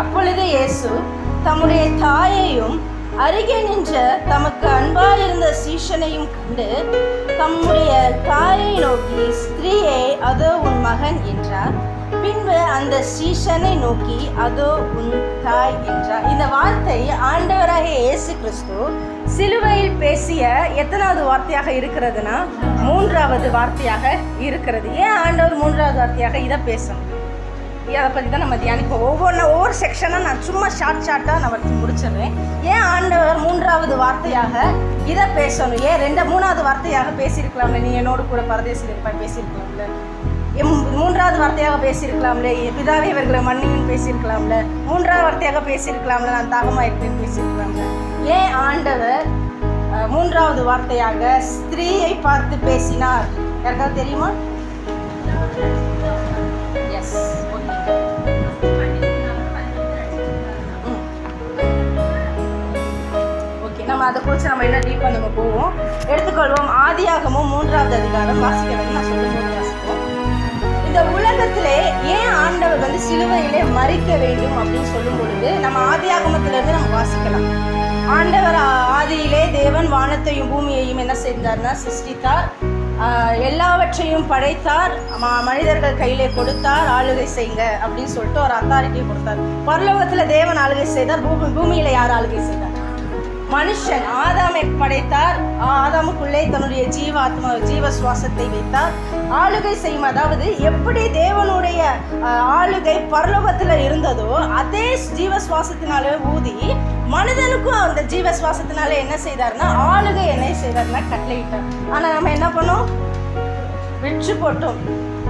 அப்பொழுது இயேசு தம்முடைய தாயையும் அருகே நின்ற தமக்கு அன்பாயிருந்த சீஷனையும் கண்டு தம்முடைய தாயை நோக்கி ஸ்திரீயே அதோ உன் மகன் என்றார். பின்பு அந்த சீஷனை நோக்கி அதோ உன் தாய் என்றார். இந்த வார்த்தை ஆண்டவராக இயேசு கிறிஸ்து சிலுவையில் பேசிய எத்தனாவது வார்த்தையாக இருக்கிறதுனா மூன்றாவது வார்த்தையாக இருக்கிறது. ஏன் ஆண்டவர் மூன்றாவது வார்த்தையாக இதை பேசணும் அதை பற்றி தான் நம்ம தியானிப்போம். ஒவ்வொன்று ஒவ்வொரு செக்ஷனாக நான் சும்மா ஷார்ட் ஷார்ட்டாக நான் வச்சு முடிச்சிடுறேன். ஏன் ஆண்டவர் மூன்றாவது வார்த்தையாக இதை பேசணும்? ஏன் ரெண்டு மூணாவது வார்த்தையாக பேசியிருக்கலாம்ல? நீ என்னோடு கூட பரதேசில் இருப்பாய் பேசியிருக்கலாம்ல. எம் மூன்றாவது வார்த்தையாக பேசியிருக்கலாம்ல. பிதாவே இவர்களை மன்னியும் பேசியிருக்கலாம்ல. மூன்றாவது வார்த்தையாக பேசியிருக்கலாம்ல. நான் தாகமாக இருக்கேன் பேசியிருக்கலாம்ல. ஏன் ஆண்டவர் மூன்றாவது வார்த்தையாக ஸ்திரீயை பார்த்து பேசினார்? யாருக்காவது தெரியுமா? அதை குறித்து நம்ம என்ன டீப்பாக நம்ம போவோம். எடுத்துக்கொள்வோம். ஆதியாகமும் மூன்றாவது அதிகாரம். வாசிக்கிறேன் நான் சொல்லும்போது வாசிப்போம். இந்த உலகத்திலே ஏன் ஆண்டவர் வந்து சிலுவையிலே மறிக்க வேண்டும் அப்படின்னு சொல்லும் பொழுது நம்ம ஆதியாகமத்திலிருந்து நம்ம வாசிக்கலாம். ஆண்டவர் ஆ- ஆதியிலே தேவன் வானத்தையும் பூமியையும் என்ன செய்தார்னா சிருஷ்டித்தார். எல்லாவற்றையும் படைத்தார். மனிதர்கள் கையிலே கொடுத்தார். ஆளுகை செய்யுங்க அப்படின்னு சொல்லிட்டு ஒரு அத்தாரிட்டியை கொடுத்தார். பரலோகத்தில் தேவன் ஆளுகை செய்தார். பூமி பூமியில் யார் ஆளுகை செய்தார்? மனுஷன் ஆதாமை படைத்தார். ஆதாமுக்குள்ளே தன்னுடைய ஜீவாத்மா ஜீவ சுவாசத்தை வைத்தார். ஆளுகை செய்யும் அதாவது எப்படி தேவனுடைய ஆளுகை பரலோகத்தில் இருந்ததோ அதே ஜீவ சுவாசத்தினாலே ஊதி மனிதனுக்கும் அந்த ஜீவ சுவாசத்தினாலே என்ன செய்தார்னா ஆளுகை என்ன செய்தார்னா கட்டளையிட்டார். ஆனால் நம்ம என்ன பண்ணோம்? வெற்றி போட்டோம்.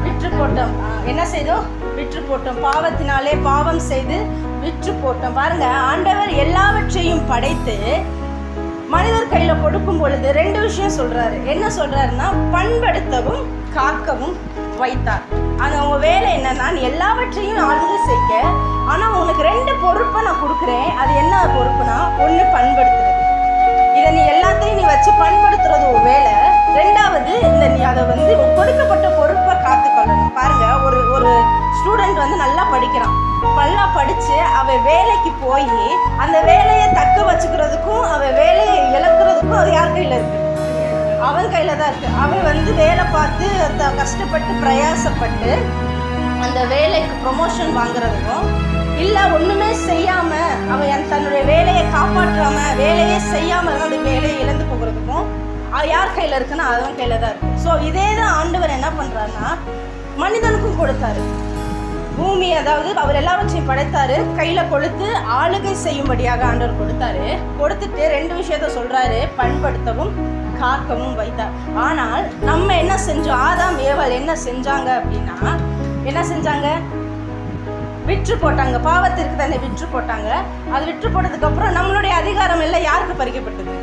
விற்று போட்டோம். என்ன செய்தோம் விற்று போட்டோம். பாவத்தினாலே பாவம் செய்து விற்று போட்டோம். பாருங்க ஆண்டவர் எல்லாவற்றையும் படைத்து மனிதர் கையில கொடுக்கும் பொழுது ரெண்டு விஷயம் சொல்றாரு. என்ன சொல்றாருன்னா பண்படுத்தவும் காக்கவும் வைத்தார். ஆனா உங்க வேலை என்னன்னா நீ எல்லாவற்றையும் ஆளுந்து செய்ய. ஆனா உனக்கு ரெண்டு பொறுப்பை நான் கொடுக்குறேன். அது என்ன பொறுப்புனா ஒண்ணு பண்படுத்துறது. இதை நீ எல்லாத்தையும் நீ வச்சு பண்படுத்துறது ஒரு வேலை. ரெண்டாவது இந்த நீ அதை வந்து கொடுக்கப்பட்ட பொறுப்பை காத்துக்கொள்ளணும். பாருங்க ஒரு ஒரு ஸ்டூடெண்ட் வந்து நல்லா படிக்கிறான். நல்லா படிச்சு அவன் வேலைக்கு போய் அந்த வேலையை தக்க வச்சுக்கிறதுக்கும் அவன் வேலையை இழக்கிறதுக்கும் அது யார் கையில இருக்கு? அவன் கையில தான் இருக்கு. அவன் வந்து வேலை பார்த்து த- கஷ்டப்பட்டு பிரயாசப்பட்டு அந்த வேலைக்கு ப்ரொமோஷன் வாங்குறதுக்கும் இல்ல ஒண்ணுமே செய்யாம அவன் தன்னுடைய வேலையை காப்பாற்றாம வேலையே செய்யாம இருந்தா அந்த வேலையை இழந்து போகிறதுக்கும் யார் கையில இருக்குன்னா அவன் கையில தான் இருக்கு. ஸோ இதே தான் ஆண்டவர் என்ன பண்றாருன்னா மனிதனுக்கும் கொடுத்தாரு. பூமி அதாவது அவர் எல்லாவற்றையும் படைத்தாரு. கையில கொடுத்து ஆளுகை செய்யும்படியாக ஆண்டவர் கொடுத்தாரு. கொடுத்துட்டு ரெண்டு விஷயத்த சொல்றாரு. பண்படுத்தவும் காக்கவும் வைத்தார். ஆனால் நம்ம என்ன செஞ்சோம்? ஆதாம் ஏவல் என்ன செஞ்சாங்க அப்படின்னா என்ன செஞ்சாங்க? விற்று போட்டாங்க. பாவத்திற்கு தன்னை விற்று போட்டாங்க. அது விற்று போட்டதுக்கு அப்புறம் நம்மளுடைய அதிகாரம் எல்லாம் யாருக்கு பறிக்கப்பட்டது?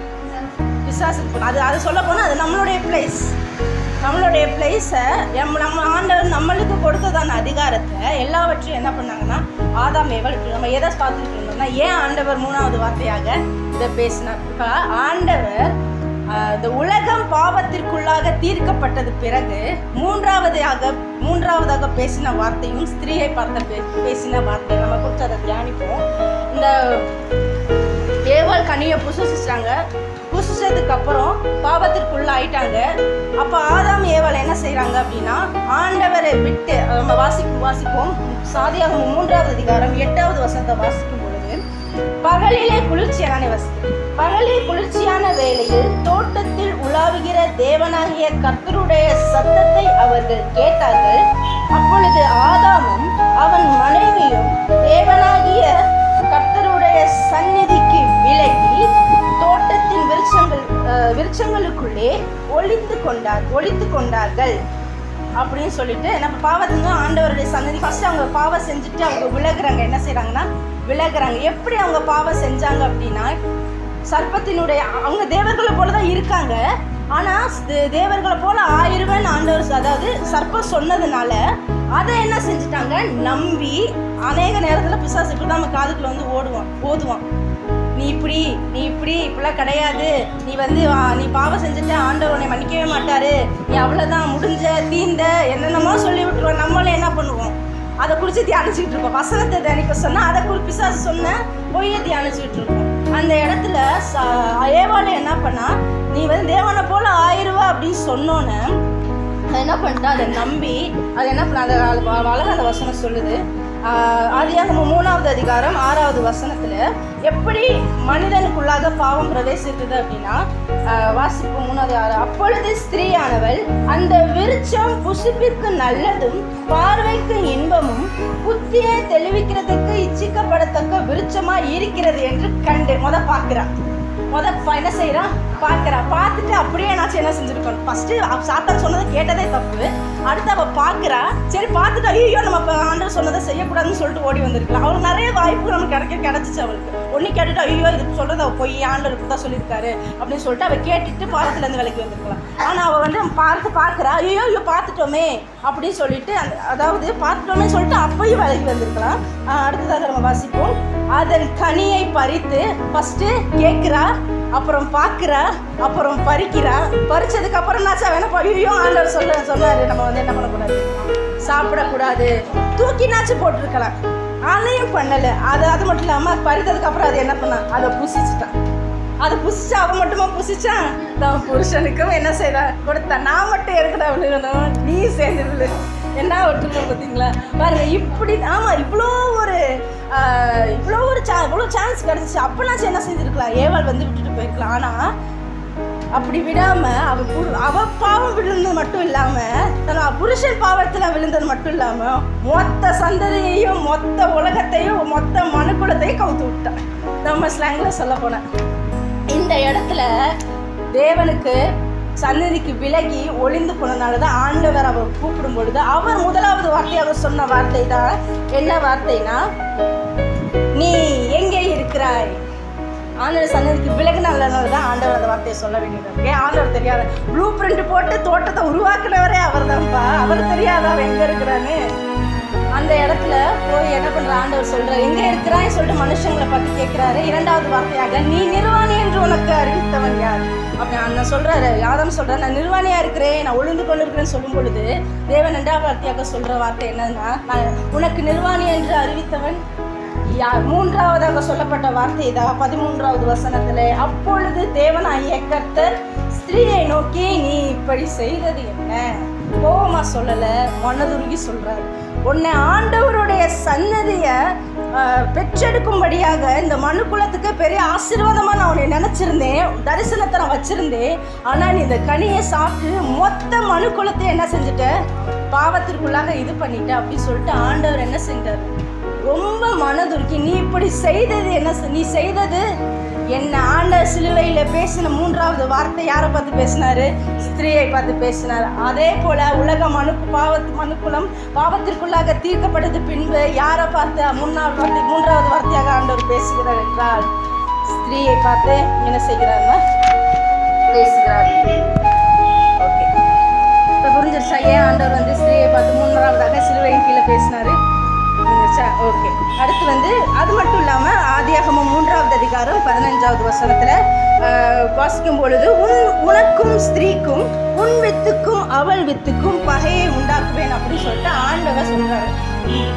விசுவாசத்துக்கு அது அது சொல்ல போனால் அது நம்மளுடைய பிளேஸ் நம்மளுடைய பிளேஸை நம்ம நம்ம ஆண்டவர் நம்மளுக்கு கொடுத்ததான அதிகாரத்தை எல்லாவற்றையும் என்ன பண்ணாங்கன்னா ஆதாம் ஏவல் நம்ம எதை பார்த்துட்டு இருந்தோம்னா ஏன் ஆண்டவர் மூணாவது வார்த்தையாக இதை பேசினார்? இப்போ ஆண்டவர் இந்த உலகம் பாவத்திற்குள்ளாக தீர்க்கப்பட்டது பிறகு மூன்றாவதாக மூன்றாவதாக பேசின வார்த்தையும் ஸ்திரீயை பார்த்த பே பேசின வார்த்தை. நம்ம குறித்து அதை தியானிப்போம். இந்த ஏவாள் கனியை புசிச்சிட்டாங்க புசிச்சதுக்கு அப்புறம் பாவத்திற்குள்ள ஆயிட்டாங்க அப்போ ஆதாம் ஏவாள் என்ன செய்கிறாங்க அப்படின்னா ஆண்டவரை விட்டு நம்ம வாசிக்கும் வாசிப்போம். சாதியாக மூன்றாவது அதிகாரம் எட்டாவது வசனத்தை வாசிக்கும் பொழுது பகலிலே குளிர்ச்சியான வசதி பகலில் குளிர்ச்சியான வேளையில் தோட்டத்தில் உலாவுகிற தேவனாகிய கர்த்தருடைய சத்தத்தை அவர்கள் கேட்டார்கள். அப்பொழுது ஆதாமும் அவன் மனைவியும் தேவனாகிய கர்த்தருடைய சந்நிதிக்கு விலகி விருட்சங்கள் விருட்சங்களுக்குள்ளே ஒளிந்து கொண்டார் ஒழித்து கொண்டார்கள் அப்படின்னு சொல்லிட்டு நம்ம பாவத்துங்க ஆண்டவருடைய சன்னதி ஃபஸ்ட்டு அவங்க பாவம் செஞ்சுட்டு அவங்க விலகுறாங்க. என்ன செய்கிறாங்கன்னா விலகுறாங்க. எப்படி அவங்க பாவம் செஞ்சாங்க அப்படின்னா சர்ப்பத்தினுடைய அவங்க தேவர்களை போல தான் இருக்காங்க ஆனால் தேவர்களை போல ஆயிருவன் ஆண்டவர் அதாவது சர்ப்பம் சொன்னதுனால அதை என்ன செஞ்சுட்டாங்க? நம்பி அநேக நேரத்தில் பிசாசு இப்படி நம்ம காதுக்குள்ள வந்து ஓடுவான் ஓதுவான் இப்படி நீ இப்படி இப்படிலாம் கிடையாது. நீ வந்து நீ பாவம் செஞ்சுட்டு ஆண்டவர் உன்னை மன்னிக்கவே மாட்டாரு. நீ அவ்வளோதான் முடிஞ்ச தீந்த என்னென்னமோ சொல்லி விட்டுருவோம் நம்மளும் என்ன பண்ணுவோம்? அதை குறித்து தியானிச்சுக்கிட்டு இருப்போம். வசனத்தை தியானிக்க சொன்னால் அதை குறி சொன்ன பொய்யை தியானிச்சுக்கிட்டு இருக்கோம் அந்த இடத்துல ச ஏவாளை என்ன பண்ணா நீ வந்து தேவனை போல ஆயிருவா அப்படின்னு சொன்னோன்னே அதை என்ன பண்ணிட்டா அதை நம்பி அது என்ன பண்ண அதை அழகாக அந்த வசனம் சொல்லுது. ஆதியாகம மூணாவது அதிகாரம் ஆறாவது வசனத்துல எப்படி மனிதனுக்குள்ளாக பாவம் பிரவேசித்தது அப்படின்னா வாசிப்பு வாசிப்போம் மூணாவது ஆறு அப்பொழுது ஸ்திரீயானவள் அந்த விருட்சம் புசிப்பிற்கு நல்லதும் பார்வைக்கு இன்பமும் புத்தியை தெளிவிக்கிறதுக்கு இச்சிக்கப்படத்தக்க விருட்சமா இருக்கிறது என்று கண்டு முத பார்க்கிறான். முத என்ன செய்கிறான் பார்க்குறா. பார்த்துட்டு அப்படியே நான் என்ன செஞ்சிருக்கணும் ஃபர்ஸ்ட் சாத்தான் சொன்னதை கேட்டதே தப்பு. அடுத்து அவ பார்க்குறா. சரி பார்த்துட்டு ஐயோ நம்ம ஆண்டவர் சொன்னதை செய்யக்கூடாதுன்னு சொல்லிட்டு ஓடி வந்திருக்கலாம் அவளுக்கு நிறைய வாய்ப்பு நமக்கு கிடைக்க கிடைச்சிச்சு அவளுக்கு. ஒன்று கேட்டுட்டு ஐயோ இது சொல்றது அவ பொய் ஆண்டவர் இப்படி தான் சொல்லியிருக்காரு அப்படின்னு சொல்லிட்டு அவ கேட்டுட்டு பாலத்துல இருந்து விலைக்கு வந்திருக்கலாம் ஆனா வந்து பார்த்து பார்க்குறா ஐயோ ஐயோ பார்த்துட்டோமே அப்படின்னு சொல்லிட்டு அந்த அதாவது பார்த்துட்டோமே சொல்லிட்டு அப்பயும் வேலைக்கு வந்திருக்கலாம் அடுத்ததாக நம்ம வாசிப்போம். அதன் கனியை பறித்து ஃபஸ்ட்டு கேட்குறா அப்புறம் பார்க்குறா அப்புறம் பறிக்கிறா. பறிச்சதுக்கு அப்புறம் என்னாச்சா வேணா ஐயோ ஆண்டவர் சொல்ல சொன்னார் நம்ம வந்து என்ன பண்ணக்கூடாது? சாப்பிடக்கூடாது. தூக்கினாச்சும் போட்டிருக்கலாம். அதையும் பண்ணலை. அது அது மட்டும் இல்லாமல் பறித்ததுக்கப்புறம் அது என்ன பண்ணா? அதை புசிச்சிட்டான். அதை புசிச்சு அவன் மட்டுமா புசிச்சான்? நான் புருஷனுக்கும் என்ன செய்யறா கொடுத்தேன் நான் மட்டும் எதுக்குடா விழுகணும் நீ சேர்ந்து விழு. என்ன ஒற்றுமை பார்த்தீங்களா? பாருங்க இப்படி ஆமாம் இவ்வளோ ஒரு இவ்வளோ ஒரு சா இவ்வளோ சான்ஸ் கிடச்சிச்சு. அப்போனாச்சும் என்ன செஞ்சுருக்கலாம்? ஏவாள் வந்து விட்டுட்டு போயிருக்கலாம். ஆனால் அப்படி விடாமல் அவள் அவள் அவ பாவம் விழுந்தது மட்டும் இல்லாமல் தன் புருஷன் பாவத்தில் விழுந்தது மட்டும் இல்லாமல் மொத்த சந்ததியையும் மொத்த உலகத்தையும் மொத்த மனுக்குலத்தையும் கவுத்து விட்டான். நம்ம ஸ்லாங்ல சொல்ல போனேன் இந்த இடத்துல தேவனுக்கு சன்னதிக்கு விலகி ஒளிந்து போனனால தான் ஆண்டவர் அவர் கூப்பிடும் பொழுது அவர் முதலாவது வார்த்தையாக சொன்ன வார்த்தை தான் என்ன வார்த்தைனா நீ எங்கே இருக்கிறாய்? ஆண்டவர் சன்னதிக்கு விலகுனால தான் ஆண்டவர் அந்த வார்த்தையை சொல்ல வேண்டியது இருக்கு. ஆண்டவர் தெரியாத ப்ளூ பிரிண்ட் போட்டு தோட்டத்தை உருவாக்குனவரே அவர் தான்ப்பா அவர் தெரியாதா எங்க இருக்கிறான்னு அந்த இடத்துல போய் என்ன பண்ற ஆண்டவர் சொல்றாரு எங்க இருக்கிறாய் சொல்லிட்டு மனுஷங்களை பார்த்து கேட்கிறாரு. இரண்டாவது வார்த்தையாக நீ நிர்வாணி என்று உனக்கு அறிவித்தவன் யார்? அப்படி அண்ணன் சொல்றாரு. யாரும் சொல்றாரு நான் நிர்வாணியா இருக்கிறேன் நான் ஒழுந்து கொண்டு இருக்கிறேன்னு சொல்லும் பொழுது தேவன் இரண்டாவது வார்த்தையாக சொல்ற வார்த்தை என்னன்னா நான் உனக்கு நிர்வாணி என்று அறிவித்தவன் யார்? மூன்றாவதாக சொல்லப்பட்ட வார்த்தை இதா பதிமூன்றாவது வசனத்தில் அப்பொழுது தேவனாகிய கர்த்தர் ஸ்திரீயை நோக்கி நீ இப்படி செய்தது என்ன? கோபமா சொல்லல மனதுருகி சொல்றாரு. உன்னை ஆண்டவருடைய சன்னதியை பெற்றெடுக்கும்படியாக இந்த மனு குலத்துக்கு பெரிய ஆசீர்வாதமாக நான் உன்னை நினச்சிருந்தேன். தரிசனத்தை நான் வச்சுருந்தேன். ஆனால் நீ இந்த கனியை சாப்பிட்டு மொத்த மனு குலத்தை என்ன செஞ்சுட்ட? பாவத்திற்குள்ளாக இது பண்ணிட்ட அப்படின்னு சொல்லிட்டு ஆண்டவர் என்ன செஞ்சார்? ரொம்ப மனதுருக்கி நீ இப்படி செய்தது என்ன நீ செய்தது என்ன ஆண்ட சிலுவையில் பேசின மூன்றாவது வார்த்தை யாரை பார்த்து பேசினாரு? ஸ்திரீயை பார்த்து பேசினார். அதே போல உலக மனு பாவத்து மனுக்குலம் பாவத்திற்குள்ளாக தீர்க்கப்பட்டது பின்பு யாரை பார்த்து முன்னாள் வார்த்தை மூன்றாவது வார்த்தையாக ஆண்டவர் பேசுகிறார் என்றால் ஸ்திரீயை பார்த்து என்ன செய்கிறாங்க பேசுகிறார். ஓகே இப்போ புரிஞ்சிருச்சா? ஏன் ஆண்டவர் வந்து ஸ்திரீயை பார்த்து மூன்றாவதாக சிலுவையின் கீழே பேசினாரு? ஓகே அடுத்து வந்து அது மட்டும் இல்லாமல் ஆதியாகமம் மூன்றாவது அதிகாரம் பதினஞ்சாவது வசனத்தில் வாசிக்கும் பொழுது உன் உனக்கும் ஸ்திரீக்கும் உன் வித்துக்கும் அவள் வித்துக்கும் பகையை உண்டாக்குவேன் அப்படின்னு சொல்லிட்டு ஆண்டவர் சொல்றாரு.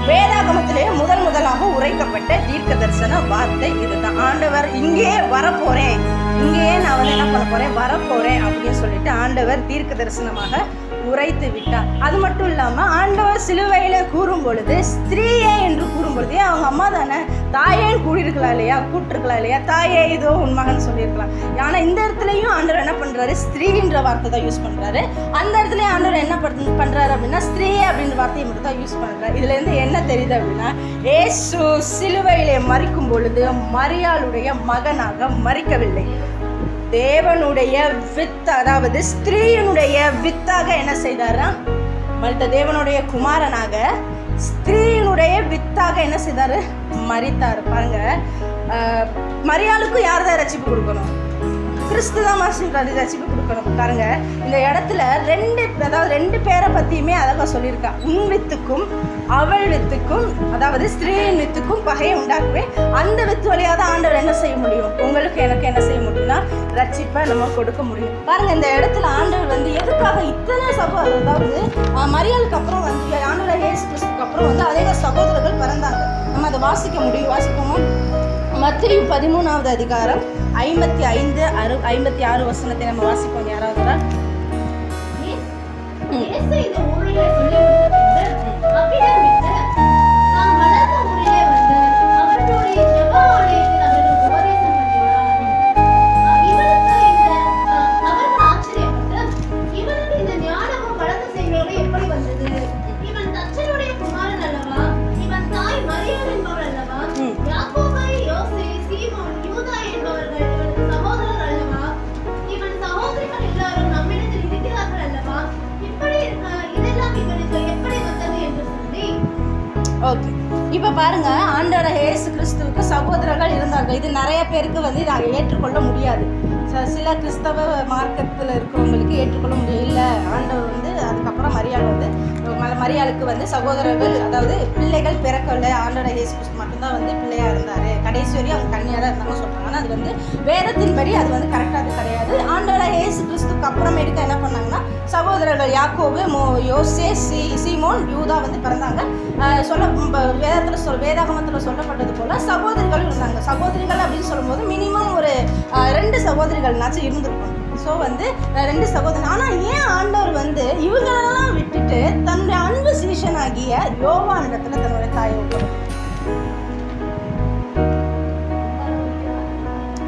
வேதாகமத்திலே முதல் முதலாக உரைக்கப்பட்ட தீர்க்க தரிசன வார்த்தை இதுதான். ஆண்டவர் இங்கேயே வரப்போறேன். இங்கேயே நான் வந்து என்ன பண்ண போறேன்? வரப்போறேன். அப்படின்னு சொல்லிட்டு ஆண்டவர் தீர்க்க தரிசனமாக உரைத்து விட்டார். அது மட்டும் இல்லாம ஆண்டவர் சிலுவையில கூறும் பொழுது ஸ்திரீயே என்று கூறும் பொழுது ஏன் அவங்க அம்மா தானே? தாயேன்னு கூடியிருக்கலாம் இல்லையா? கூட்டிருக்கலாம் இல்லையா? தாயே இதோ உன் மகன் சொல்லியிருக்கலாம். ஆனா இந்த இடத்துலயும் ஆண்டவர் என்ன பண்றாரு? ஸ்திரீன்ற வார்த்தை தான் யூஸ் பண்றாரு. அந்த இடத்துல ஆண்டவர் என்ன பண்- பண்றாரு அப்படின்னா ஸ்திரீயே அப்படின்ற வார்த்தையை மட்டும் தான் யூஸ் பண்றாரு. இதுல இருந்து என்ன தெரியுது அப்படின்னா ஏசு சிலுவையிலே மறிக்கும் பொழுது மரியாளுடைய மகனாக மறிக்கவில்லை தேவனுடைய வித் அதாவது ஸ்திரீயினுடைய வித்தாக என்ன செய்தாரா? மறித்த தேவனுடைய குமாரனாக ஸ்திரீயினுடைய வித்தாக என்ன செய்தாரு? மறித்தார் பாருங்க ஆஹ், மரியாளுக்கும் யார் தான் ரசிப்பு கொடுக்கணும்? கிறிஸ்து தான் மாசின்றது ரசிப்பு கொடுக்கணும். பாருங்க இந்த இடத்துல ரெண்டு அதாவது ரெண்டு பேரை பற்றியுமே அழகாக சொல்லியிருக்கா. உன் வித்துக்கும் அவள் வித்துக்கும் அதாவது ஸ்திரீயின் வித்துக்கும் பகையை உண்டாக்குவேன். அந்த வித்து வழியாக தான் ஆண்டவர் என்ன செய்ய முடியும்? உங்களுக்கு எனக்கு என்ன செய்ய முடியும்னா ரட்சிப்பை நம்ம கொடுக்க முடியும். பாருங்க இந்த இடத்துல ஆண்டவர் வந்து எதுக்காக இத்தனை சபோ அதாவது ஆஹ், மரியாளுக்கு அப்புறம் வந்து ஆண்டவர் ஏசு கிறிஸ்துக்கு அப்புறம் வந்து அநேக சகோதரர்கள் பிறந்தாங்க. நம்ம அதை வாசிக்க முடியும்? வாசிப்போமா? மத்திய பதிமூணாவது அதிகாரம் ஐம்பத்தி ஐந்து அறு ஐம்பத்தி ஆறு வசனத்தை நம்ம வாசிப்போம். யாராவது ஒரு சகோதரர்கள் அதாவது பிள்ளைகள் பிறக்கல ஆண்டோட இயேசு கிறிஸ்து மட்டும்தான் வந்து பிள்ளையா இருந்தார். கடைசி வரையும் அவங்க கண்ணியாக தான் இருந்தாங்க சொல்கிறாங்க ஆனால் அது வந்து வேதத்தின்படி அது வந்து கரெக்டாக அது கிடையாது. ஆண்டோட இயேசு கிறிஸ்துக்கு அப்புறமேட்டுக்கு என்ன பண்ணாங்கன்னா சகோதரர்கள் யாக்கோபு மோ யோசே சி சீமோன் யூதா வந்து பிறந்தாங்க. சொல்ல வேதத்தில் சொல் வேதாகமத்தில் சொல்லப்பட்டது போல் சகோதரிகளும் இருந்தாங்க. சகோதரிகள் அப்படின்னு சொல்லும்போது மினிமம் ஒரு ரெண்டு சகோதரிகள்னாச்சும் இருந்திருக்கும். ஸோ வந்து ரெண்டு சகோதரன். ஆனால் ஏன் ஆண்டவர் வந்து இவங்களெல்லாம் விட்டுட்டு தன்னுடைய அன்பு சீஷனாகிய யோவானிடத்துல தன்னுடைய தாயை ஒப்படைத்தார்.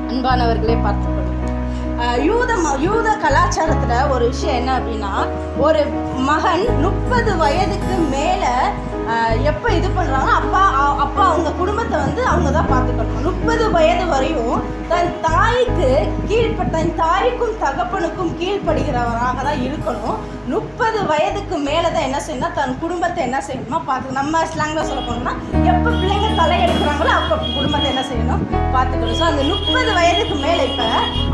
அன்பானவர்களே பார்த்து யூத ம- யூத கலாச்சாரத்தில் ஒரு விஷயம் என்ன அப்படின்னா ஒரு மகன் முப்பது வயதுக்கு மேலே எப்போ இது பண்ணுறாங்கன்னா அப்பா அப்பா அவங்க குடும்பத்தை வந்து அவங்க தான் பார்த்துக்கணும். முப்பது வயது வரையும் தன் தாய்க்கு கீழ்ப்ப தன் தாய்க்கும் தகப்பனுக்கும் கீழ்ப்படுகிறவராக தான் இருக்கணும். முப்பது வயதுக்கு மேலே தான் என்ன செய்யணும் தன் குடும்பத்தை என்ன செய்யணுமா பார்த்து நம்ம ஸ்லாங்கில் சொல்ல போனோம்னா எப்போ பிள்ளைங்க தலை எடுக்கிறாங்களோ அப்போ குடும்பத்தை என்ன செய்யணும்? பார்த்துக்கணும். ஸோ அந்த முப்பது வயதுக்கு மேலே இப்போ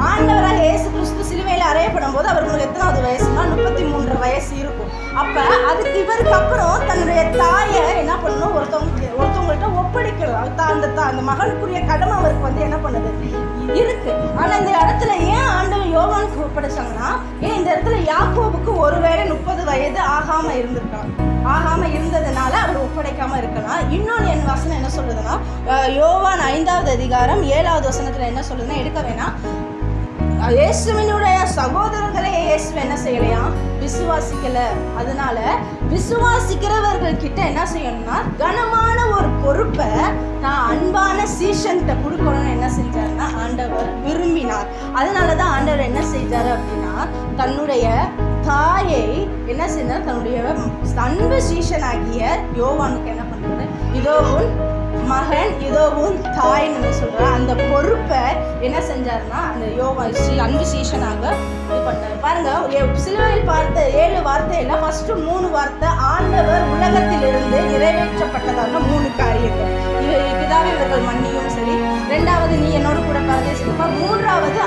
ஆண்டவராக இயேசு கிறிஸ்து சிலுவையில் அறையப்படும் போது அவருக்கு எத்தனாவது வயசுனா முப்பத்தி மூன்று வயசு இருக்கும். அப்போ அதுக்கு இவருக்கு அப்புறம் தன்னுடைய தாயை என்ன பண்ணணும்? ஒருத்தவங்க ஒருத்தவங்கள்ட்ட ஒப்படைக்கணும். அந்த தா- அந்த மகனுக்குரிய கடமை அவருக்கு வந்து என்ன பண்ணுது? இருக்கு. ஆனால் இந்த இடத்துல ஏன் ஆண்டவர் யோகானுக்கு ஒப்படைச்சாங்கன்னா ஏன் இந்த இடத்துல யாக்கோவுக்கு ஒருவேளை முப்பது வயது ஆகாம இருந்திருக்காங்க ஆகாம இருந்ததுனால அவர் ஒப்படைக்காம இருக்கலாம். இன்னொன்று என் வசனம் என்ன சொல்லுதுன்னா யோவான் ஐந்தாவது அதிகாரம் ஏழாவது வசனத்துல என்ன சொல்லுதுன்னா எடுக்க வேணாம். இயேசுவினுடைய சகோதரர்களே இயேசு என்ன செய்யலையா? விசுவாசிக்கல. அதனால விசுவாசிக்கிறவர்கள் கிட்ட என்ன செய்யணும்னா கனமான ஒரு பொறுப்பை நான் அன்பான சீஷன்கிட்ட கொடுக்கணும்னு என்ன செஞ்சாருன்னா ஆண்டவர் விரும்பினார். அதனால தான் ஆண்டவர் என்ன செஞ்சாரு அப்படின்னா தன்னுடைய தாயை என்ன செஞ்சார் தன்னுடைய அன்பு சீஷனாகிய யோவானுக்கு என்ன பண்ணுறது இதோ உன் மகன் இதோ உன் தாய்ன்னு சொல்கிறார் அந்த பொறுப்பை என்ன செஞ்சாருன்னா அந்த யோகா ஸ்ரீ அன்பு சீஷனாக இது பண்ணார் பாருங்க சிலுவையில் பார்த்த ஏழு வார்த்தையில ஃபர்ஸ்ட் மூணு வார்த்தை ஆண்டவர் உலகத்திலிருந்து நிறைவேற்றப்பட்டதாக மூணு காரியங்கள். இவ பிதாவே இவர்கள் மன்னியும் சரி. ரெண்டாவது நீ என்னோட கூட பரதேசிப்பா மூன்றாவது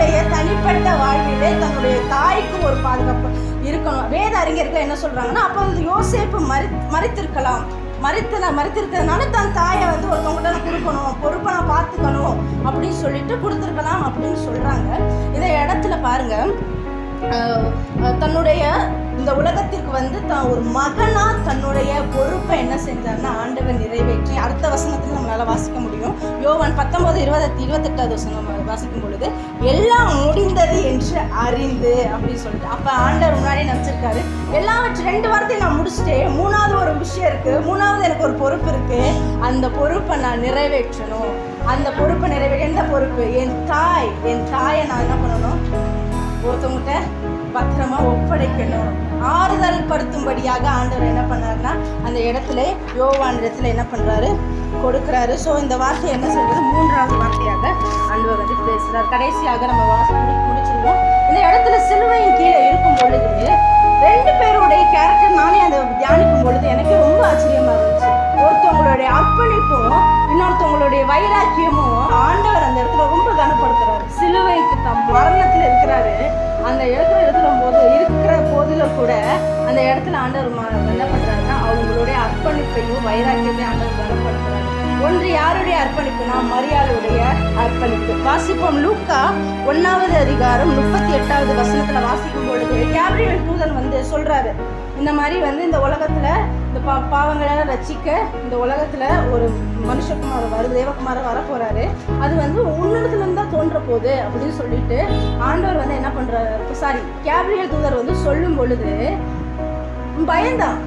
அவருடைய தனிப்பட்ட வாழ்விலே தன்னுடைய தாய்க்கு ஒரு பாதுகாப்பு இருக்கணும். வேத அறிஞர்கள் என்ன சொல்றாங்கன்னா அப்போ வந்து யோசேப்பு மறி மறித்திருக்கலாம். மறித்து மறித்திருக்கிறதுனால தன் தாயை வந்து ஒருத்தவங்கள்ட்ட நான் கொடுக்கணும் பொறுப்பை நான் பார்த்துக்கணும் அப்படின்னு சொல்லிட்டு கொடுத்துருக்கலாம் அப்படின்னு சொல்றாங்க. இந்த இடத்துல பாருங்க. தன்னுடைய இந்த உலகத்திற்கு வந்து தான் ஒரு மகனா தன்னுடைய பொறுப்பை என்ன செஞ்சார்னா ஆண்டவர் நிறைவேற்றி அடுத்த வசனத்தில் நம்மளால வாசிக்க முடியும். யோவான் பத்தொன்பது இருபத்தி இருபத்தெட்டாவது வசனம் வாசிக்கும் பொழுது எல்லாம் முடிந்தது என்று அறிந்து அப்படின்னு சொல்லிட்டு. அப்ப ஆண்டவர் முன்னாடி நினச்சிருக்காரு. எல்லாவற்றும் ரெண்டு வார்த்தையும் நான் முடிச்சுட்டேன். மூணாவது ஒரு விஷயம் இருக்கு. மூணாவது எனக்கு ஒரு பொறுப்பு இருக்கு. அந்த பொறுப்பை நான் நிறைவேற்றணும். அந்த பொறுப்பை நிறைவேற்ற எந்த பொறுப்பு? என் தாய். என் தாயை நான் என்ன பண்ணணும்? ஒருத்தவங்கிட்ட பத்திரமா ஒப்படைக்கணும். ஆறுதல் படுத்தும்படியாக ஆண்டவர் என்ன பண்ணாருன்னா அந்த இடத்துல யோவான் இடத்துல என்ன பண்றாரு? கொடுக்குறாரு. ஸோ இந்த வார்த்தை என்ன சொல்றது? மூன்றாவது வார்த்தையாக ஆண்டவர் வந்து பேசுறார். கடைசியாக நம்ம வாசி முடிச்சிருவோம். இந்த இடத்துல சிலுவையின் கீழே இருக்கும் பொழுது ரெண்டு பேருடைய கேரக்டர் நானே அதை தியானிக்கும் பொழுது எனக்கு ரொம்ப ஆச்சரியமா இருக்கும் ஒருத்தவங்களுடைய அர்ப்பணிப்பும் இன்னொருத்தவங்களுடைய வைராக்கியமும் ஆண்டவர் அந்த இடத்துல ரொம்ப கனப்படுத்துறாரு. சிலுவைக்கு தம் மரணத்துல இருக்கிறாரு. அந்த இடத்துல இருக்கிற போது இருக்கிற போதிலும் கூட அந்த இடத்துல ஆண்டவர் என்ன பண்றாருன்னா அவங்களுடைய அர்ப்பணிப்பையும் வைராக்கியத்தையும் ஆண்டவர் கனப்படுத்துறாரு. ஒன்று யாருடைய அர்ப்பணிப்புனா மரியாளுடைய அர்ப்பணிப்பு. வாசிப்போம். லூக்கா ஒன்னாவது அதிகாரம் முப்பத்தி எட்டாவது வசனத்துல வாசிக்கும் பொழுது கேப்ரியல் தூதன் வந்து சொல்றாரு. இந்த மாதிரி வந்து இந்த உலகத்துல இந்த பா பாவங்களை ரசிக்க இந்த உலகத்துல ஒரு மனுஷகுமார் வரு தேவகுமார் வர போறாரு அது வந்து உன்னிடத்துல தான் தோன்ற போகுது அப்படின்னு சொல்லிட்டு ஆண்டவர் வந்து என்ன பண்றாரு? சாரி கேப்ரியல் தூதர் வந்து சொல்லும் பொழுது பயந்தான்.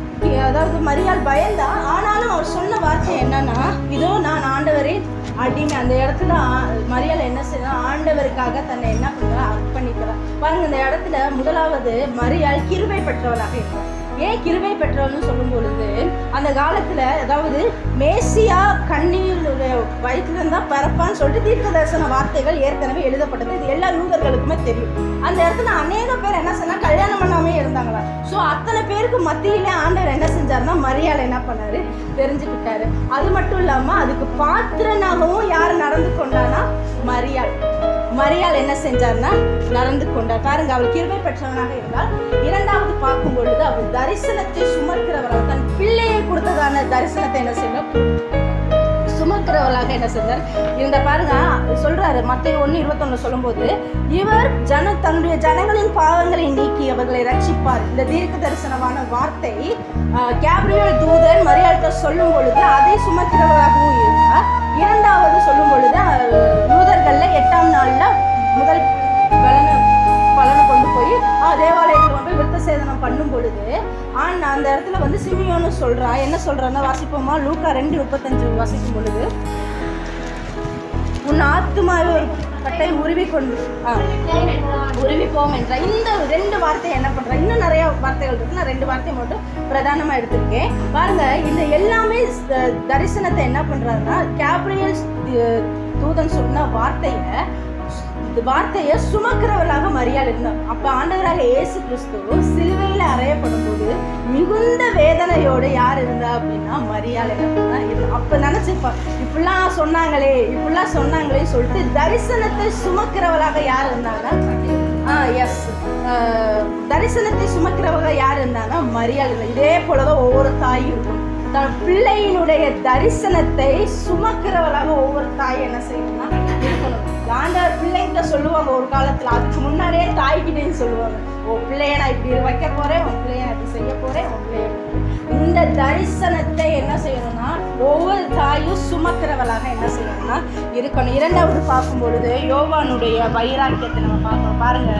அதாவது மரியாள் பயந்தா ஆனாலும் அவர் சொன்ன வார்த்தை என்னன்னா இதோ நான் ஆண்டவரே அப்படின்னு அந்த இடத்துல மரியால் மரியாள் என்ன செய்யறா ஆண்டவருக்காக தன்னை என்ன பண்றா அர்ப்பணிக்கிறா. பாருங்க இந்த இடத்துல முதலாவது மரியாள் கிருபை பெற்றவளாக இருக்கிறார் ஏன் கிருபை பெற்றவள்னு சொல்லும் பொழுது அந்த காலத்தில் அதாவது மேசியா கண்ணீருடைய வயிற்றுல இருந்தால் பிறப்பான்னு சொல்லிட்டு தீர்க்க தரிசன வார்த்தைகள் ஏற்கனவே எழுதப்பட்டது. இது எல்லா யூதர்களுக்குமே தெரியும். அந்த இடத்துல அநேக பேர் என்ன சொன்னா கல்யாணம் பண்ணாமே இருந்தாங்களா? ஸோ அத்தனை பேருக்கு மத்தியிலே ஆண்டவர் என்ன செஞ்சாருன்னா மரியாதை என்ன பண்ணாரு? தெரிஞ்சுக்கிட்டாரு. அது மட்டும் இல்லாமல் அதுக்கு பாத்திரனாகவும் யார் நடந்து கொண்டானா மரியாள் மரியாள் என்ன செஞ்சார்னா நடந்து கொண்டார். பாருங்க அவள் கிருமை பெற்றவனாக இருந்தால் இரண்டாவது பார்க்கும் பொழுது அவள் தரிசனத்தை சுமக்கிறவராக தன் பிள்ளையை கொடுத்ததான தரிசனத்தை என்ன செய்யணும் சுமக்கிறவளாக என்ன செஞ்சார்? இந்த பாருங்க சொல்றாரு மத்திய ஒன்று இருபத்தொன்னு சொல்லும்போது இவர் ஜன தன்னுடைய ஜனங்களின் பாவங்களை நீக்கி அவர்களை ரட்சிப்பார் இந்த தீர்க்க தரிசனமான வார்த்தை கேப்ரியல் தூதன் மரியாதை சொல்லும் பொழுது அதை சுமக்கிறவராகவும் இருந்தார் இரண்டாவது சொல்லும் பொழுது ஆஹ், சொல்றா என்ன சொல்றான்னா வாசிப்போமா? லூக்கா ரெண்டு முப்பத்தஞ்சு வாசிக்கும் பொழுது. உன் ஆத்துமாவே ஒரு கட்டை உருவி கொண்டு உருவி போம் என்ற இந்த ரெண்டு வார்த்தையை என்ன பண்ணுறேன் இன்னும் நிறைய வார்த்தைகள் இருக்கு. நான் ரெண்டு வார்த்தையை மட்டும் பிரதானமா எடுத்திருக்கேன். பாருங்க இந்த எல்லாமே தரிசனத்தை என்ன பண்றாருன்னா கேப்ரியல் தூதன் சொன்ன வார்த்தையை வார்த்தையை சுமக்கிறவர்களாக மரியாள் இருந்தார். அப்ப ஆண்டவராக இயேசு கிறிஸ்து சிலுவையில அறையப்படும் போது மிகுந்த வேதனையோடு யார் இருந்தா அப்படின்னா மரியாள் தான் பண்ணா இருந்தா. அப்ப நினைச்சுப்பா இப்படிலாம் சொன்னாங்களே இப்படிலாம் சொன்னாங்களே சொல்லிட்டு தரிசனத்தை சுமக்கிறவளாக யார் இருந்தாங்கன்னா எஸ் தரிசனத்தை சுமக்கிறவங்க யார் இருந்தாங்கன்னா மரியாள் இதே போலதான் ஒவ்வொரு தாயும் இருக்கும் தன் பிள்ளையினுடைய தரிசனத்தை சுமக்கிறவளாக ஒவ்வொரு தாய் என்ன செய்யணும்னா இருக்கணும் ஆண்டவர் பிள்ளைங்கிட்ட சொல்லுவாங்க ஒரு காலத்துல. அதுக்கு முன்னாடியே தாய்கிட்டையும் சொல்லுவாங்க. உன் பிள்ளைய நான் இப்படி வைக்க போறேன் உன் பிள்ளைய இப்படி செய்ய போறேன் உன் பிள்ளைய இந்த தரிசனத்தை என்ன செய்யணும்னா ஒவ்வொரு தாயும் சுமக்கிறவளாக என்ன செய்யணும்னா இருக்கணும். இரண்டாவது பார்க்கும் பொழுது யோவானுடைய வைராக்கியத்தை நம்ம பார்க்கணும். பாருங்க.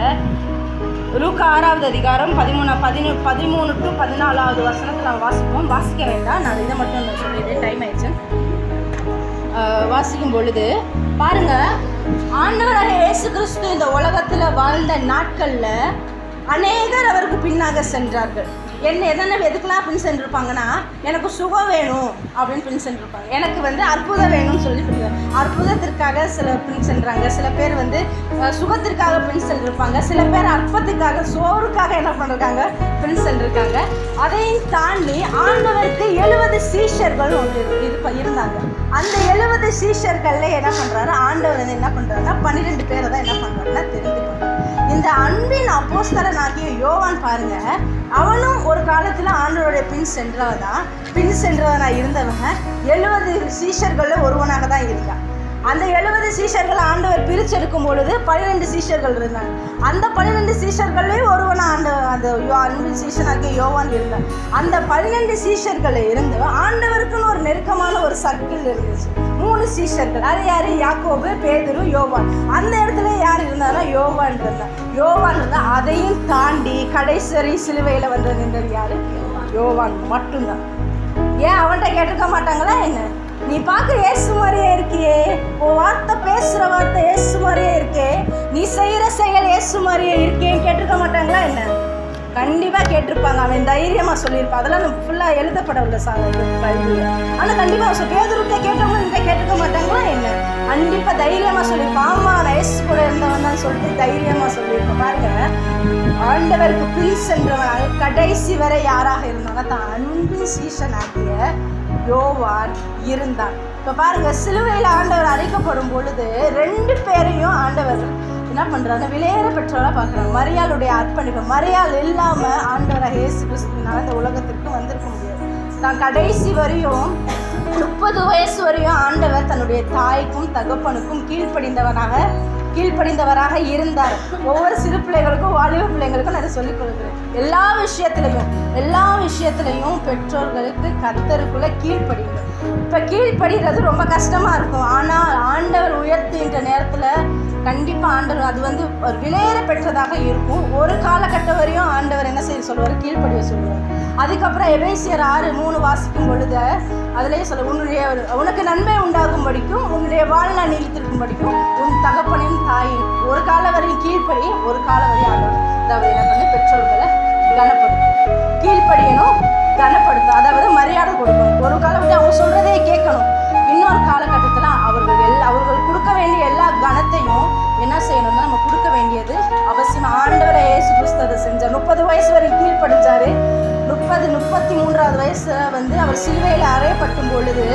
லூக்கா ஆறாவது அதிகாரம் பதிமூணு பதினு பதிமூணு டு பதினாலாவது வசனத்தில் நான் வாசிப்போம். வாசிக்க வேண்டாம் நான் இதை மட்டும் நான் சொல்லிடுறேன். டைம் ஆயிடுச்சு. வாசிக்கும் பொழுது பாருங்கள் ஆண்டவராக இயேசு கிறிஸ்து இந்த உலகத்தில் வாழ்ந்த நாட்களில் அநேகர் அவருக்கு பின்னாக சென்றார்கள். என்ன எதனா எதுக்கெல்லாம் பின் சென்றிருப்பாங்கன்னா எனக்கு சுகம் வேணும் அப்படின்னு பின் சென்றிருப்பாங்க. எனக்கு வந்து அற்புதம் வேணும்னு சொல்லி அற்புதத்திற்காக சில பின் சென்றாங்க. சில பேர் வந்து சுகத்திற்காக பின் சென்றிருப்பாங்க. சில பேர் அற்பத்துக்காக சோறுக்காக என்ன பண்ணிருக்காங்க? பின் சென்றிருக்காங்க. அதையும் தாண்டி ஆண்டவருக்கு எழுபது சீஷர்கள் ஒன்று இது இருந்தாங்க. அந்த எழுபது சீஷர்கள்ல என்ன பண்றாரு? ஆண்டவர் வந்து என்ன பண்ணுறாருன்னா பன்னிரெண்டு பேரை தான் என்ன பண்றாருன்னா தெரிந்து இந்த அன்பின் அப்போஸ்தலனாகிய யோவான் பாருங்க அவனும் ஒரு காலத்துல ஆண்டவருடைய பின் சென்றவன் பின் சென்றவனா இருந்தவன். எழுபது சீஷர்கள்ல ஒருவனாக தான் இருக்கான். அந்த எழுபது சீஷர்கள் ஆண்டவர் பிரிச்செடுக்கும் பொழுது பன்னிரெண்டு சீஷர்கள் இருந்தாங்க. அந்த பன்னிரெண்டு சீஷர்களையும் ஒருவன் ஆண்ட அந்த யோ- அன்பின் சீஷனாகிய யோவான் இருந்தான். அந்த பன்னிரெண்டு சீஷர்கள் இருந்து ஆண்டவருக்குன்னு ஒரு நெருக்கமான ஒரு சர்க்கிள் இருந்துச்சு. மூணு சீஷர்கள். அது யார்? யாக்கோபு பேதரு யோவான். அந்த இடத்துல யார் இருந்தாலும் யோவான் இருந்தான். யோவான் இருந்தால் அதையும் தாண்டி கடைசரி சிலுவையில் வந்து நின்றது யார்? யோவான் மட்டும்தான். ஏன் அவன்கிட்ட கேட்டிருக்க மாட்டாங்களா என்ன? நீ பார்க்க ஏசு மாதிரியே இருக்கியே. உன் வார்த்தை பேசுகிற வார்த்தை ஏசு மாதிரியே இருக்கே. நீ செய்கிற செயல் ஏசு மாதிரியே இருக்கேன்னு கேட்டிருக்க மாட்டாங்களா என்ன? கண்டிப்பாக கேட்டிருப்பாங்க. அவன் தைரியமாக சொல்லியிருப்பான். அதெல்லாம் ஃபுல்லா எழுதப்படவில்லை சார் இது. பைபிள்ல ஆனா கண்டிப்பா அவன் பேதருட்ட கேட்டவங்க இந்த கேட்டிருக்க மாட்டாங்களா என்ன? கண்டிப்பாக தைரியமாக சொல்லியிருப்பான். ஆமா நான் ஏசு கூட இருந்தவன் தான் சொல்லிட்டு தைரியமாக சொல்லியிருப்பேன். பாருங்க. ஆண்டவருக்கு பின் சென்றவன். கடைசி வரை யாராக இருந்தாங்க தான் அன்பின் ஆகிய யோவான் இருந்தான். இப்போ பாருங்க சிலுவையில் ஆண்டவர் அழைக்கப்படும் பொழுது ரெண்டு பேரையும் ஆண்டவர் என்ன பண்ணுறாங்க விலையேற பெற்றோராக பார்க்குறாங்க. மரியாளுடைய அர்ப்பணிப்பு மரியாள் இல்லாமல் ஆண்டவராக இயேசு கிறிஸ்துனால இந்த உலகத்திற்கு வந்திருக்க முடியாது. தான் கடைசி வரையும் முப்பது வயசு வரையும் ஆண்டவர் தன்னுடைய தாய்க்கும் தகப்பனுக்கும் கீழ்ப்படிந்தவனாக கீழ்ப்படிந்தவராக இருந்தார். ஒவ்வொரு சிறு பிள்ளைகளுக்கும் வாலிப பிள்ளைங்களுக்கும் நான் சொல்லிக் கொடுக்குறேன். எல்லா விஷயத்துலையும் எல்லா விஷயத்துலையும் பெற்றோர்களுக்கு கத்தருக்குள்ளே கீழ்ப்படிங்க இப்போ கீழ்ப்படுகிறது ரொம்ப கஷ்டமாக இருக்கும். ஆனால் ஆண்டவர் உயர்த்துகின்ற நேரத்தில் கண்டிப்பாக ஆண்டவர் அது வந்து ஒரு விலையேற பெற்றதாக இருக்கும். ஒரு காலகட்டம் வரையும் ஆண்டவர் என்ன செய்ய சொல்லுவார்? கீழ்ப்படிய சொல்லுவார். அதுக்கப்புறம் எபேசியர் ஆறு மூணு வாசிக்கும் பொழுது அதிலே சொல்ல உன்னுடைய உனக்கு நன்மை உண்டாகும் படிக்கும் உன்னுடைய வாழ்நாள் நீடித்திருக்கும் படிக்கும் உன் தகப்பனின் தாயின் ஒரு கால வரையும் கீழ்ப்படி ஒரு கால வரையும் ஆண்டவர் அதாவது என்ன பண்ணி பெற்றோர்களை கனப்படுத்தும். கீழ்ப்படியணும் கனப்படுத்தும். அதாவது மரியாதை கொடுக்கணும். ஒரு காலம் வந்து அவங்க சொல்றதே கேட்கணும். கொடுக்க வேண்டிய எல்லா கனத்தையும் என்ன செய்யணும்னா நம்ம கொடுக்க வேண்டியது அவசியம். ஆண்டவரை ஏசு கிறிஸ்து அதை செஞ்சார். முப்பது வயசு வரைக்கும் கீழ்ப்படிச்சாரு முப்பது முப்பத்தி மூன்றாவது வயசுல வந்து அவர் சிலுவையில் அறையப்பட்டும் பொழுது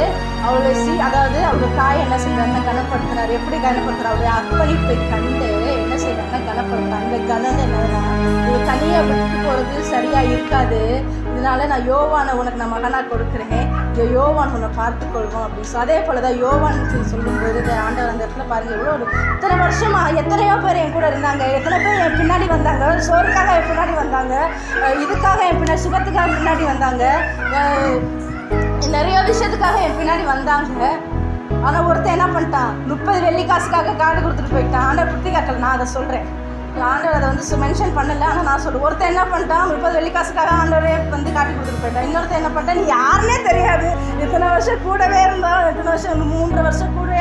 அவருடைய சி அதாவது அவருடைய தாய் என்ன செஞ்சாருன்னா கனப்படுத்தினார். எப்படி கனப்படுத்துறாரு அவருடைய அர்ப்பணிப்பை கண்டு என்ன செய்யறாங்கன்னா கனப்படுத்துறாங்க அந்த கனம் என்னன்னா இது தனியாக விட்டு போகிறது சரியாக இருக்காது. இதனால நான் யோவானை உனக்கு நான் மகனாக கொடுக்குறேன். இந்த யோவான் உன்னை பார்த்துக்கொள்வோம் அப்படின்னு சொல்லி. அதே போல தான் யோவான் சொல்லும்போது இந்த ஆண்டவர் அந்த இடத்துல பாருங்கள் எவ்வளோ ஒரு இத்தனை வருஷமாக எத்தனையோ பேர் என் கூட இருந்தாங்க. எத்தனை பேர் என் பின்னாடி வந்தாங்க. சோறுக்காக என் பின்னாடி வந்தாங்க. இதுக்காக என் பின்னாடி சுகத்துக்காக பின்னாடி வந்தாங்க. நிறைய விஷயத்துக்காக என் பின்னாடி வந்தாங்க. ஆனால் ஒருத்தன் என்ன பண்ணிட்டான்? முப்பது வெள்ளி காசுக்காக கார்டு கொடுத்துட்டு போயிட்டான். ஆனால் புத்தி காக்கல நான் அதை சொல்கிறேன் ஆண்டவர் அதை வந்து மென்ஷன் பண்ணல ஆனால் நான் சொல்லுவேன் ஒருத்தன் என்ன பண்ணிட்டான்? முப்பது வெள்ளி காசுக்காக ஆண்டவரே வந்து காட்டி கொடுத்துட்டு போயிட்டான். இன்னொருத்தன் என்ன பண்ணிட்டான்? நீ யாருன்னே தெரியாது. இத்தனை வருஷம் கூடவே இருந்தால் இத்தனை வருஷம் மூன்று வருஷம் கூட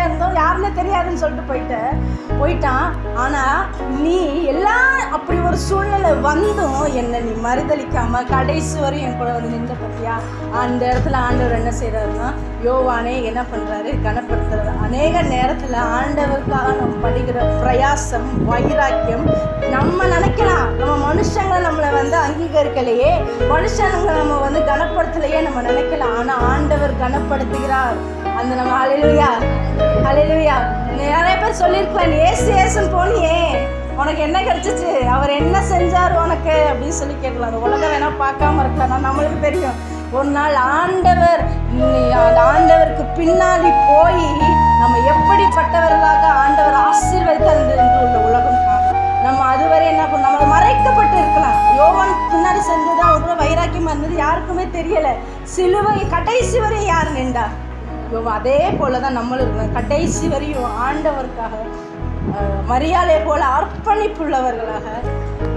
முடியாதுன்னு சொல்லிட்டு போயிட்டேன் போயிட்டான். ஆனால் நீ எல்லாம் அப்படி ஒரு சூழ்நிலை வந்தும் என்னை நீ மறுதளிக்காம கடைசி வரையும் என் கூட வந்து நின்ற பார்த்தியா அந்த இடத்துல ஆண்டவர் என்ன செய்கிறாருன்னா யோவானே என்ன பண்ணுறாரு கனப்படுத்துறாரு. அநேக நேரத்தில் ஆண்டவருக்காக நம்ம படிக்கிற பிரயாசம் வைராக்கியம் நம்ம நினைக்கலாம். நம்ம மனுஷங்களை நம்மளை வந்து அங்கீகரிக்கலையே. மனுஷங்களை நம்ம வந்து கனப்படுத்தலையே நம்ம நினைக்கலாம். ஆனால் ஆண்டவர் கனப்படுத்துகிறார். அந்த நம்ம அலையிலுயா அலையிலுயா நிறைய பேர் சொல்லியிருக்கலாம் நீ ஏசு ஏசுன்னு போனியே. உனக்கு என்ன கிடைச்சிச்சு? அவர் என்ன செஞ்சார் உனக்கு? அப்படின்னு சொல்லி கேட்கலாம். அந்த உலகம் வேணா பார்க்காம இருக்கலாம். நம்மளுக்கு தெரியும். ஒரு நாள் ஆண்டவர் அந்த ஆண்டவருக்கு பின்னாடி போய் நம்ம எப்படிப்பட்டவர்களாக ஆண்டவர் ஆசீர்வதித்தார் என்று உள்ள உலகம் நம்ம அதுவரை என்ன பண்ணும்? நம்ம மறைக்கப்பட்டு இருக்கலாம். யோவான் பின்னாடி செஞ்சது அவர் வைராக்கியமாக இருந்தது. யாருக்குமே தெரியலை. சிலுவை கடைசி வரை யார் நின்றார்? அதே போல தான் நம்மளும் இருக்கணும். கடைசி வரையும் ஆண்டவருக்காக மரியாதை போல அர்ப்பணிப்புள்ளவர்களாக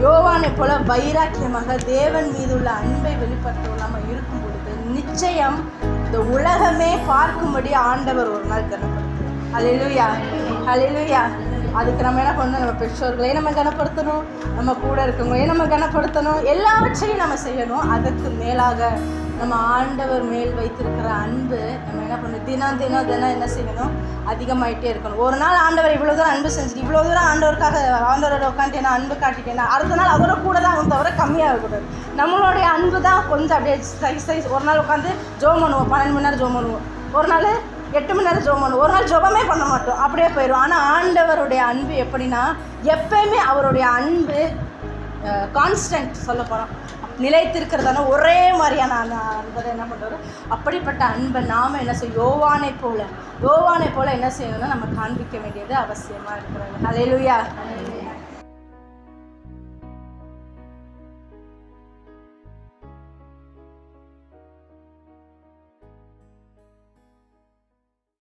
யோவானை போல வைராக்கியமாக தேவன் மீது உள்ள அன்பை வெளிப்படுத்த நம்ம இருக்கும் பொழுது நிச்சயம் இந்த உலகமே பார்க்கும்படி ஆண்டவர் ஒரு நாள் கனப்படுத்தும் ஹalleluya ஹalleluya அதுக்கு நம்ம என்ன பண்ணணும்? நம்ம பெற்றோர்களையும் நம்ம கனப்படுத்தணும். நம்ம கூட இருக்கவங்களையும் நம்ம கனப்படுத்தணும். எல்லாவற்றையும் நம்ம செய்யணும். அதற்கு மேலாக நம்ம ஆண்டவர் மேல் வைத்திருக்கிற அன்பு நம்ம என்ன பண்ணணும் தினம் தினம் தினம் என்ன செய்யணும்? அதிகமாயிட்டே இருக்கணும். ஒரு நாள் ஆண்டவர் இவ்வளோ தூரம் அன்பு செஞ்சுட்டு இவ்வளோ தூரம் ஆண்டவருக்காக ஆண்டவரோட உட்காந்துட்டு என்ன அன்பு காட்டிட்டேன்னா அடுத்த நாள் அதோட கூட தான் ஆகும் தவிர இருக்கக்கூடாது நம்மளுடைய அன்பு தான் கொஞ்சம் அப்படியே சைஸ் சைஸ் ஒரு நாள் உட்காந்து ஜோம் பண்ணுவோம். பன்னெண்டு மணி நேரம் ஜோம் பண்ணுவோம். ஒரு நாள் எட்டு மணி நேரம் ஜோம் பண்ணுவோம். ஒரு நாள் ஜோபமே பண்ண மாட்டோம். அப்படியே போயிடும் ஆனால் ஆண்டவருடைய அன்பு எப்படின்னா எப்பயுமே அவருடைய அன்பு கான்ஸ்டன்ட் சொல்ல போகிறோம் நிலைத்திருக்கிறதான ஒரே மாதிரியான அந்த அன்பை என்ன பண்ணுறது அப்படிப்பட்ட அன்பை நாம் என்ன செய்யும் யோவானை போல யோவானை போல என்ன செய்யணும்னா நம்ம காண்பிக்க வேண்டியது அவசியமாக இருக்கிறது. அலையிலுயா